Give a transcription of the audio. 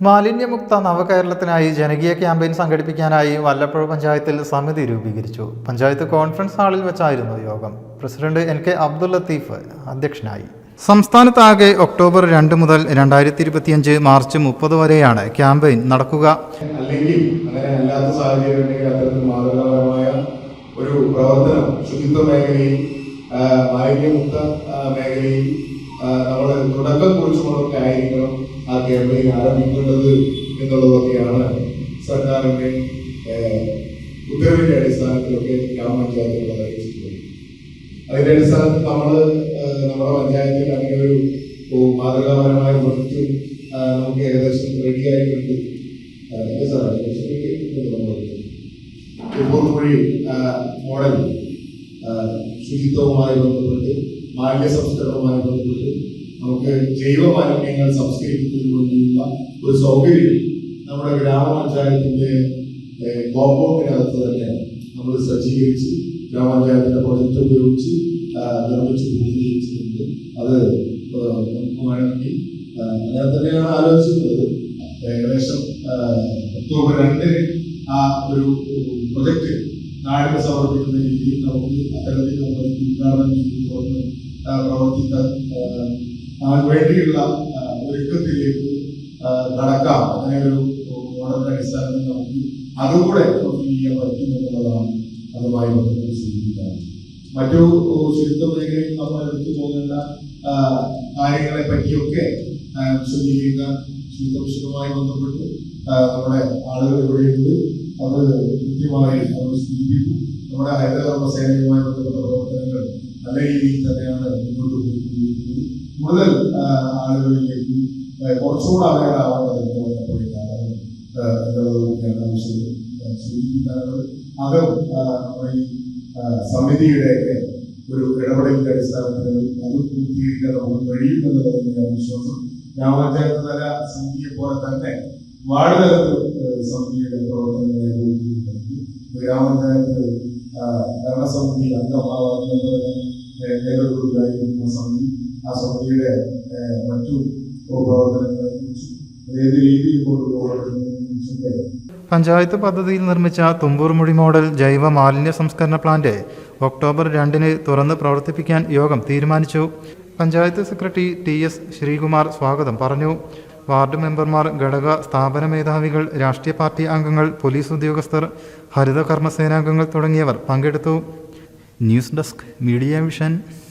മാലിന്യമുക്ത നവകേരളത്തിനായി ജനകീയ ക്യാമ്പയിൻ സംഘടിപ്പിക്കാനായി വല്ലപ്പുഴ പഞ്ചായത്തിൽ സമിതി രൂപീകരിച്ചു. പഞ്ചായത്ത് കോൺഫറൻസ് ഹാളിൽ വെച്ചായിരുന്നു യോഗം. President N K Abdul Latheef അധ്യക്ഷനായി. സംസ്ഥാനത്താകെ ഒക്ടോബർ രണ്ട് മുതൽ രണ്ടായിരത്തി ഇരുപത്തിയഞ്ച് മാർച്ച് മുപ്പത് വരെയാണ് ക്യാമ്പയിൻ നടക്കുക. അല്ലെങ്കിൽ അല്ലാത്ത ഒരു പ്രവർത്തനം ശുചിത്വ മേഖലയിൽ മാലിന്യമുക്ത മേഖലയിൽ നമ്മൾ തുടക്കം കുറിച്ചുകൊണ്ടൊക്കെ ആയിരിക്കണം ആ ക്യാമ്പയിൻ ആരംഭിക്കേണ്ടത് എന്നുള്ളതൊക്കെയാണ് സർക്കാരിന്റെ ഉത്തരവിന്റെ അടിസ്ഥാനത്തിലൊക്കെ ഗ്രാമപഞ്ചായത്തുകൾ അറിയിച്ചിട്ടുള്ളത്. അതിന്റെ അടിസ്ഥാനത്തിൽ നമ്മൾ നമ്മുടെ പഞ്ചായത്തിൽ അങ്ങനെ ഒരു മാതൃകാപരമായി പ്രൊജക്റ്റ് നമുക്ക് ഏകദേശം റെഡിയായിട്ടുണ്ട്. മോഡൽ ശുചിത്വവുമായി ബന്ധപ്പെട്ട് മാലിന്യ സംസ്കരണവുമായി ബന്ധപ്പെട്ട് നമുക്ക് ജൈവ മാലിന്യങ്ങൾ സംസ്കരിക്കുന്നതിന് വേണ്ടിയുള്ള ഒരു സൗകര്യം നമ്മുടെ ഗ്രാമപഞ്ചായത്തിന്റെ കോമ്പൗണ്ടിനകത്ത് തന്നെ നമ്മൾ സജ്ജീകരിച്ച് ഗ്രാമപഞ്ചായത്തിന്റെ പ്രൊജക്ട് ഉപയോഗിച്ച് നിർമ്മിച്ച് പൂർത്തീകരിച്ചിട്ടുണ്ട്. അത് നമുക്ക് വേണമെങ്കിൽ അങ്ങനെ തന്നെയാണ് ആലോചിച്ചിട്ടുള്ളത്. ഏകദേശം ഒക്ടോബർ രണ്ടിന് ആ ഒരു പ്രൊജക്ട് നാടിന് സമർപ്പിക്കുന്ന രീതിയിൽ നമുക്ക് അത്തരത്തിൽ നമ്മൾ ഉദ്ഘാടനം ചെയ്ത് തുറന്ന് പ്രവർത്തിക്കാൻ വേണ്ടിയുള്ള ഒരുക്കത്തിലേക്ക് നടക്കാം. അങ്ങനെ ഒരു ഓർഡറിന്റെ അടിസ്ഥാനത്തിൽ നമുക്ക് അതുകൂടെ ചെയ്യാൻ പറ്റും എന്നുള്ളതാണ് അതുമായി ബന്ധപ്പെട്ട് സൂചിപ്പിക്കുന്നത് മറ്റു ശുചിത്വ മേഖലയിൽ നമ്മൾ എടുത്തു പോകേണ്ട കാര്യങ്ങളെ പറ്റിയൊക്കെ വിശദീകരിക്കാൻ ശുചിത്വ മിഷനുമായി ബന്ധപ്പെട്ട് നമ്മുടെ ആളുകൾ ഇവിടെയുണ്ട് അത് കൃത്യമായി അവർ സൂചിപ്പിക്കും നമ്മുടെ ഹരിതകർമ്മ സേനയുമായി ബന്ധപ്പെട്ട പ്രവർത്തനങ്ങൾ നല്ല രീതിയിൽ തന്നെയാണ് കൂടുതൽ ആളുകളിലേക്ക് കുറച്ചുകൂടെ അവയർ ആവേണ്ടതുണ്ട് വന്നപ്പോഴേക്കാണ് എന്നുള്ളതൊക്കെയാണ് ആവശ്യം ആ, സൂചിപ്പിക്കാനുള്ളത് അതും നമ്മുടെ ഈ സമിതിയുടെയൊക്കെ സമിതിയുടെ ഒരു ഇടപെടലിന്റെ അടിസ്ഥാനത്തിൽ അത് പൂർത്തീകരിക്കാൻ നമുക്ക് കഴിയും എന്നുള്ളത് തന്നെയാണ് വിശ്വാസം. ഗ്രാമപഞ്ചായത്ത് തല സമിതിയെ പോലെ തന്നെ വാർഡ് തലത്തിൽ സമിതിയുടെ പ്രവർത്തനങ്ങളെ ഗ്രാമപഞ്ചായത്ത് ഭരണസമിതി അംഗമാകുന്നതിന് നേതൃത്വത്തിലായിരിക്കുന്ന സമിതി ആ സമിതിയുടെ മറ്റു ഏത് രീതിയിൽ പഞ്ചായത്ത് പദ്ധതിയിൽ നിർമ്മിച്ച തുമ്പൂർമുഴി മോഡൽ ജൈവ മാലിന്യ സംസ്കരണ പ്ലാന്റ് ഒക്ടോബർ രണ്ടിന് തുറന്ന് പ്രവർത്തിപ്പിക്കാൻ യോഗം തീരുമാനിച്ചു. Panchayat secretary T S Sreekumar സ്വാഗതം പറഞ്ഞു. വാർഡ് മെമ്പർമാർ ഘടക സ്ഥാപന മേധാവികൾ രാഷ്ട്രീയ പാർട്ടി അംഗങ്ങൾ പോലീസ് ഉദ്യോഗസ്ഥർ ഹരിത കർമ്മസേനാംഗങ്ങൾ തുടങ്ങിയവർ പങ്കെടുത്തു. News desk media vision.